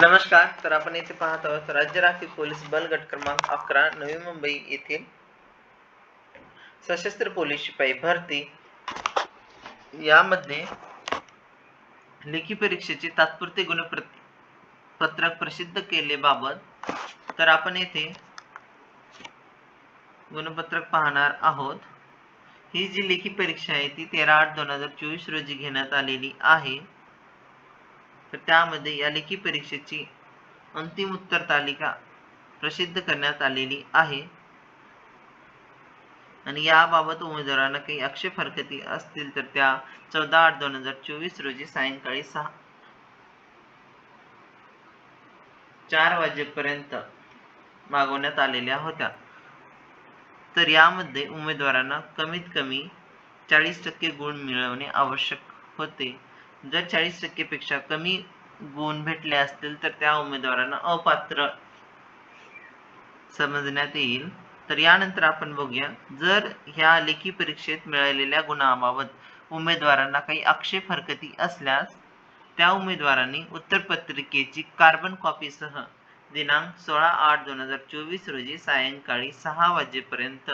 नमस्कार तर आपण येथे पाहत आहोत राज्य राखीव पोलीस बल गट क्रमांक अकरा नवी मुंबई येथील सशस्त्र पोलीस शिपाई भरती. यामध्ये लेखी परीक्षेचे तात्पुरते गुणपत्रक पत्रक प्रसिद्ध केलेबाबत तर आपण येथे गुणपत्रक पाहणार आहोत. ही जी लेखी परीक्षा आहे ती तेरा आठ दोन हजार चोवीस रोजी घेण्यात आलेली आहे. तर त्यामध्ये या लेखी परीक्षेची अंतिम उत्तर तालिका प्रसिद्ध करण्यात आलेली आहे. आणि याबाबत उमेदवारांना काही आक्षेप हरकती असतील तर त्या चौदा आठ दोन हजार चोवीस रोजी सायंकाळी सहा चार वाजेपर्यंत मागवण्यात आलेल्या होत्या. तर यामध्ये उमेदवारांना कमीत कमी चाळीस टक्के गुण मिळवणे आवश्यक होते. जर चाळीस टक्केपेक्षा कमी गुण भेटले असतील तर त्या उमेदवारांना अपात्र समजण्यात येईल. तर यानंतर आपण बघूया. जर ह्या लेखी परीक्षेत मिळालेल्या गुणाबाबत उमेदवारांना काही आक्षेप हरकती असल्यास त्या उमेदवारांनी उत्तरपत्रिकेची कार्बन कॉपीसह दिनांक सोळा आठ दोन हजार चोवीस रोजी सायंकाळी सहा वाजेपर्यंत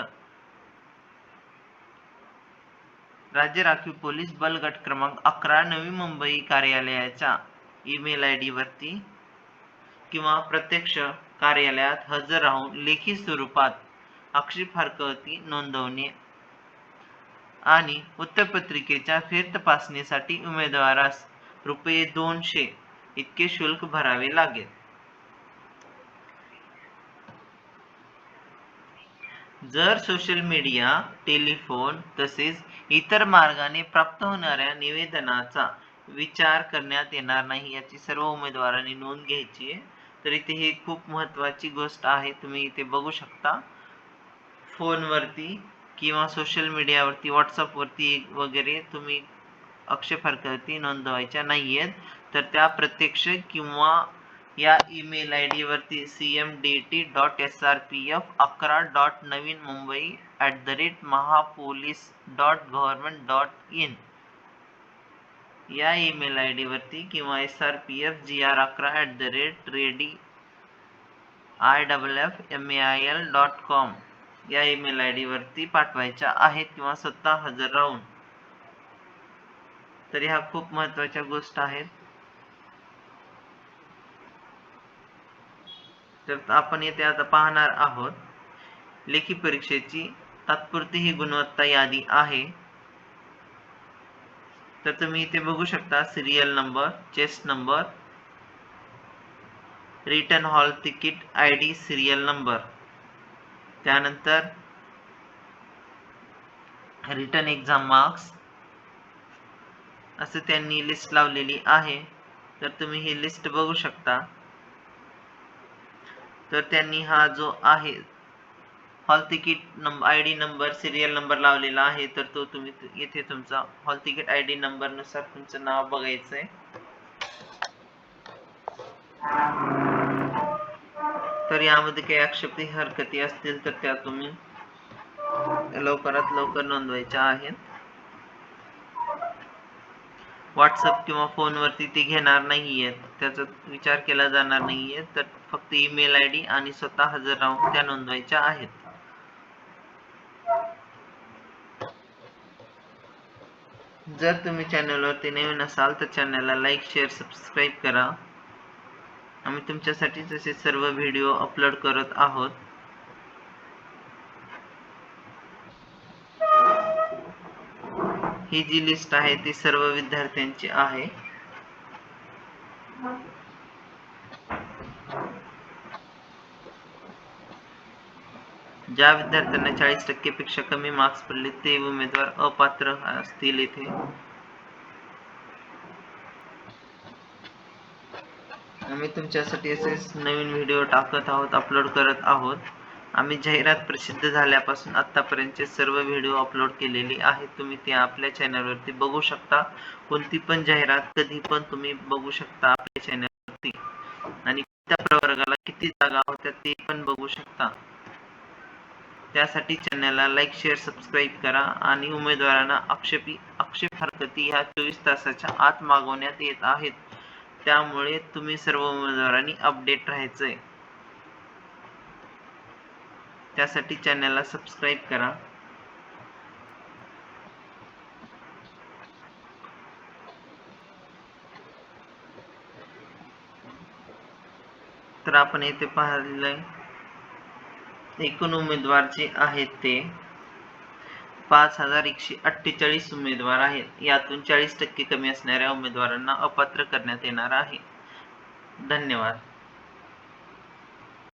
राज्य राखीव पोलीस बल गट क्रमांक अकरा नवी मुंबई कार्यालयाच्या ईमेल आय डी वरती किंवा प्रत्यक्ष कार्यालयात हजर राहून लेखी स्वरूपात आक्षेप हरकती नोंदवणे आणि उत्तरपत्रिकेच्या फेरतपासणीसाठी उमेदवारास रुपये दोनशे इतके शुल्क भरावे लागेल. जर सोशल मीडिया टेलिफोन तसेच इतर मार्गाने प्राप्त होणाऱ्या निवेदनाचा विचार करण्यात येणार नाही याची सर्व उमेदवारांनी नोंद घ्यायची आहे. तर इथे ही खूप महत्त्वाची गोष्ट आहे तुम्ही इथे बघू शकता. फोनवरती किंवा सोशल मीडियावरती व्हॉट्सअपवरती वगैरे तुम्ही अक्षय हरकती नोंदवायच्या नाही आहेत तर त्या प्रत्यक्ष किंवा या email I डीवरती C M D T dot S R P F अकरा dot Navi Mumbai at the rate mahapolice dot government dot in या ईमेल आय डीवरती किंवा S R P F G R अकरा at the rate ready I double F M A I L dot com या email I डीवरती पाठवायच्या आहेत किंवा स्वतः हजर राहून. तर ह्या खूप महत्त्वाच्या गोष्ट आहेत. तर आपण येथे आता पाहणार आहोत लेखी परीक्षेची तात्पुरती ही गुणवत्ता यादी आहे. तर तुम्ही इथे बघू शकता serial number chest number written hall ticket I D serial number त्यानंतर रिटर्न एक्झाम मार्क्स असं त्यांनी लिस्ट लावलेली आहे. तर तुम्ही ही लिस्ट बघू शकता. तर त्यांनी हा जो आहे hall ticket number I D number serial number लावलेला आहे तर तो तुम्ही येथे तुमचा हॉल तिकीट आय डी नंबरनुसार तुमचं नाव बघायचं आहे तर यामध्ये काही आक्षेपी हरकती असतील तर त्या तुम्ही लवकरात लवकर नोंदवायच्या आहेत. व्हॉट्सअप किंवा फोनवरती ते घेणार नाहीयेत. त्याचा विचार केला जाणार नाहीये तर फक्त ईमेल आय डी आणि स्वतः हजर राहून त्या नोंदवायच्या आहेत. जर तुम्ही चॅनलवरती नवीन असाल तर चॅनलला लाईक शेअर सबस्क्राईब करा. आम्ही तुमच्यासाठी तसे सर्व व्हिडिओ अपलोड करत आहोत. ही जी लिस्ट आहे ती सर्व विद्यार्थ्यांची आहे. ज्या विद्यार्थ्यांना चाळीस टक्के पेक्षा कमी मार्क्स पडले ते उमेदवार अपात्र असतील इथे. आम्ही तुमच्यासाठी असेच नवीन व्हिडिओ टाकत आहोत अपलोड करत आहोत. आम्ही जाहिरात प्रसिद्ध झाल्यापासून आत्तापर्यंतचे सर्व व्हिडिओ अपलोड केलेले आहेत. तुम्ही ते आपल्या चॅनलवरती बघू शकता. कोणती पण जाहिरात कधी पण तुम्ही बघू शकता आपल्या चॅनलवरती. आणि त्या प्रवर्गाला किती जागा होत्या ते पण बघू शकता. त्यासाठी चॅनलला लाईक शेअर सबस्क्राईब करा आणि उमेदवारांना आक्षेपी आक्षेप हरकती ह्या चोवीस तासाच्या आत मागवण्यात येत आहेत. त्यामुळे तुम्ही सर्व उमेदवारांनी अपडेट राहायचंय. त्यासाठी चॅनलला सबस्क्राईब करा. तर आपण येथे पाहिलंय एकूण उमेदवार जे आहेत ते पाच हजार एकशे अठ्ठेचाळीस उमेदवार आहेत. यातून चाळीस टक्के कमी असणाऱ्या उमेदवारांना अपात्र करण्यात येणार आहे. धन्यवाद.